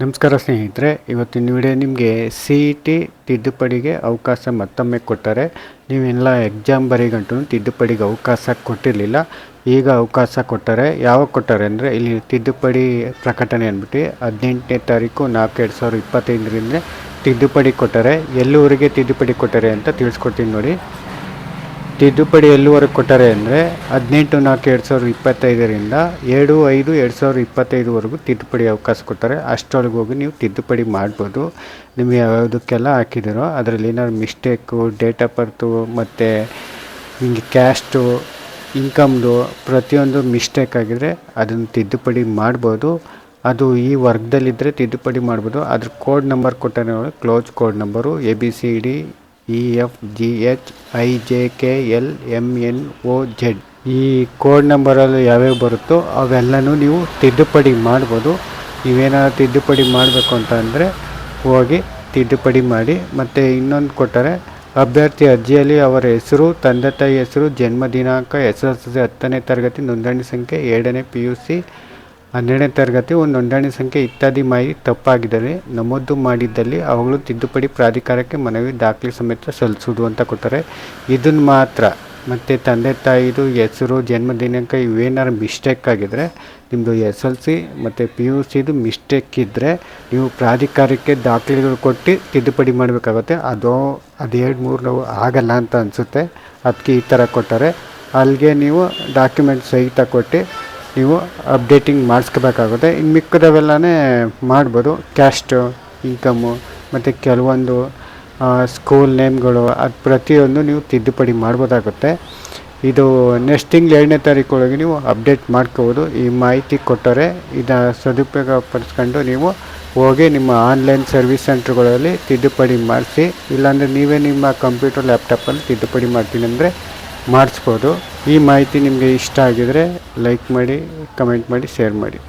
ನಮಸ್ಕಾರ ಸ್ನೇಹಿತರೆ, ಇವತ್ತಿನ ವಿಡಿಯೋ ನಿಮಗೆ ಸಿ ಇ ಟಿ ತಿದ್ದುಪಡಿಗೆ ಅವಕಾಶ ಮತ್ತೊಮ್ಮೆ ಕೊಟ್ಟರೆ ನೀವೆಲ್ಲ ಎಕ್ಸಾಮ್ ಬರೀಗಂಟು ತಿದ್ದುಪಡಿಗೆ ಅವಕಾಶ ಕೊಟ್ಟಿರಲಿಲ್ಲ. ಈಗ ಅವಕಾಶ ಕೊಟ್ಟರೆ, ಯಾವಾಗ ಕೊಟ್ಟಾರೆ ಅಂದರೆ ಇಲ್ಲಿ ತಿದ್ದುಪಡಿ ಪ್ರಕಟಣೆ ಅಂದ್ಬಿಟ್ಟು ಹದಿನೆಂಟನೇ ತಾರೀಕು ನಾಲ್ಕು ಎರಡು ಸಾವಿರದ ಇಪ್ಪತ್ತೈದರಿಂದ ತಿದ್ದುಪಡಿ ಕೊಟ್ಟರೆ, ಎಲ್ಲೂರಿಗೆ ತಿದ್ದುಪಡಿ ಕೊಟ್ಟರೆ ಅಂತ ತಿಳಿಸ್ಕೊಡ್ತೀನಿ ನೋಡಿ. ತಿದ್ದುಪಡಿ ಎಲ್ಲಿವರೆಗೆ ಕೊಟ್ಟಾರೆ ಅಂದರೆ ಹದಿನೆಂಟು ನಾಲ್ಕು ಎರಡು ಸಾವಿರದ ಇಪ್ಪತ್ತೈದರಿಂದ ಎರಡು ಐದು ಎರಡು ಸಾವಿರದ ಇಪ್ಪತ್ತೈದುವರೆಗೂ ತಿದ್ದುಪಡಿ ಅವಕಾಶ ಕೊಡ್ತಾರೆ. ಅಷ್ಟರೊಳಗೆ ಹೋಗಿ ನೀವು ತಿದ್ದುಪಡಿ ಮಾಡ್ಬೋದು. ನಿಮಗೆ ಯಾವುದಕ್ಕೆಲ್ಲ ಹಾಕಿದ್ದೀರೋ ಅದರಲ್ಲಿ ಏನಾದ್ರು ಮಿಸ್ಟೇಕು ಡೇಟ್ ಆಫ್ ಬರ್ತು ಮತ್ತು ನಿಮಗೆ ಕ್ಯಾಸ್ಟು ಇನ್ಕಮ್ದು ಪ್ರತಿಯೊಂದು ಮಿಸ್ಟೇಕ್ ಆಗಿದರೆ ಅದನ್ನು ತಿದ್ದುಪಡಿ ಮಾಡ್ಬೋದು. ಅದು ಈ ವರ್ಗದಲ್ಲಿದ್ದರೆ ತಿದ್ದುಪಡಿ ಮಾಡ್ಬೋದು. ಅದ್ರ ಕೋಡ್ ನಂಬರ್ ಕೊಟ್ಟರೆ close code number A B C D E F G H I J K L M N O Z ಈ ಕೋಡ್ ನಂಬರಲ್ಲಿ ಯಾವ್ಯಾವ ಬರುತ್ತೋ ಅವೆಲ್ಲನೂ ನೀವು ತಿದ್ದುಪಡಿ ಮಾಡ್ಬೋದು. ನೀವೇನಾದ್ರು ತಿದ್ದುಪಡಿ ಮಾಡಬೇಕು ಅಂತ ಅಂದರೆ ಹೋಗಿ ತಿದ್ದುಪಡಿ ಮಾಡಿ. ಮತ್ತು ಇನ್ನೊಂದು ಕೊಟ್ಟರೆ, ಅಭ್ಯರ್ಥಿ ಅರ್ಜಿಯಲ್ಲಿ ಅವರ ಹೆಸರು, ತಂದೆ ತಾಯಿ ಹೆಸರು, ಜನ್ಮ ದಿನಾಂಕ, ಎಸ್ ಎಲ್ ಸಿ ಹತ್ತನೇ ತರಗತಿ ನೋಂದಣಿ ಸಂಖ್ಯೆ, ಎರಡನೇ ಪಿ ಯು ಸಿ ಹನ್ನೆರಡನೇ ತರಗತಿ ಒಂದು ನೋಂದಣಿ ಸಂಖ್ಯೆ ಇತ್ಯಾದಿ ಮಾಹಿತಿ ತಪ್ಪಾಗಿದ್ದರೆ ನಮೂದು ಮಾಡಿದ್ದಲ್ಲಿ ಅವುಗಳು ತಿದ್ದುಪಡಿ ಪ್ರಾಧಿಕಾರಕ್ಕೆ ಮನವಿ ದಾಖಲೆ ಸಮೇತ ಸಲ್ಲಿಸುವುದು ಅಂತ ಕೊಟ್ಟರೆ ಇದನ್ನು ಮಾತ್ರ. ಮತ್ತು ತಂದೆ ತಾಯಿದು ಹೆಸರು, ಜನ್ಮ ದಿನಾಂಕ ಇವೇನಾರು ಮಿಸ್ಟೇಕ್ ಆಗಿದ್ದರೆ ನಿಮ್ಮದು ಎಸ್ ಎಲ್ ಸಿ ಮತ್ತು ಪಿ ಯು ಸಿದು ಮಿಸ್ಟೇಕ್ ಇದ್ದರೆ ನೀವು ಪ್ರಾಧಿಕಾರಕ್ಕೆ ದಾಖಲೆಗಳು ಕೊಟ್ಟು ತಿದ್ದುಪಡಿ ಮಾಡಬೇಕಾಗುತ್ತೆ. ಅದು ಅದು ಎರಡು ಮೂರು ನಾವು ಆಗಲ್ಲ ಅಂತ ಅನಿಸುತ್ತೆ. ಅದಕ್ಕೆ ಈ ಥರ ಕೊಟ್ಟರೆ ಅಲ್ಲಿಗೆ ನೀವು ಡಾಕ್ಯುಮೆಂಟ್ ಸಹಿತ ಕೊಟ್ಟು ನೀವು ಅಪ್ಡೇಟಿಂಗ್ ಮಾಡಿಸ್ಕೋಬೇಕಾಗುತ್ತೆ. ಇನ್ನು ಮಿಕ್ಕದವೆಲ್ಲನೇ ಮಾಡ್ಬೋದು. ಕ್ಯಾಸ್ಟು ಇನ್ಕಮ್ಮು ಮತ್ತು ಕೆಲವೊಂದು ಸ್ಕೂಲ್ ನೇಮ್ಗಳು ಅದು ಪ್ರತಿಯೊಂದು ನೀವು ತಿದ್ದುಪಡಿ ಮಾಡ್ಬೋದಾಗುತ್ತೆ. ಇದು ನೆಕ್ಸ್ಟ್ ತಿಂಗ್ಳು ಎರಡನೇ ತಾರೀಕು ಒಳಗೆ ನೀವು ಅಪ್ಡೇಟ್ ಮಾಡ್ಕೋಬೋದು. ಈ ಮಾಹಿತಿ ಕೊಟ್ಟರೆ ಇದನ್ನು ಸದುಪಯೋಗ ಪಡಿಸ್ಕೊಂಡು ನೀವು ಹೋಗಿ ನಿಮ್ಮ ಆನ್ಲೈನ್ ಸರ್ವಿಸ್ ಸೆಂಟ್ರ್ಗಳಲ್ಲಿ ತಿದ್ದುಪಡಿ ಮಾಡಿಸಿ, ಇಲ್ಲಾಂದರೆ ನೀವೇ ನಿಮ್ಮ ಕಂಪ್ಯೂಟರ್ ಲ್ಯಾಪ್ಟಾಪಲ್ಲಿ ತಿದ್ದುಪಡಿ ಮಾಡ್ತೀನಿ ಅಂದರೆ ಮಾಡಿಸ್ಬೋದು. ಈ ಮಾಹಿತಿ ನಿಮಗೆ ಇಷ್ಟ ಆಗಿದರೆ ಲೈಕ್ ಮಾಡಿ ಕಮೆಂಟ್ ಮಾಡಿ ಶೇರ್ ಮಾಡಿ.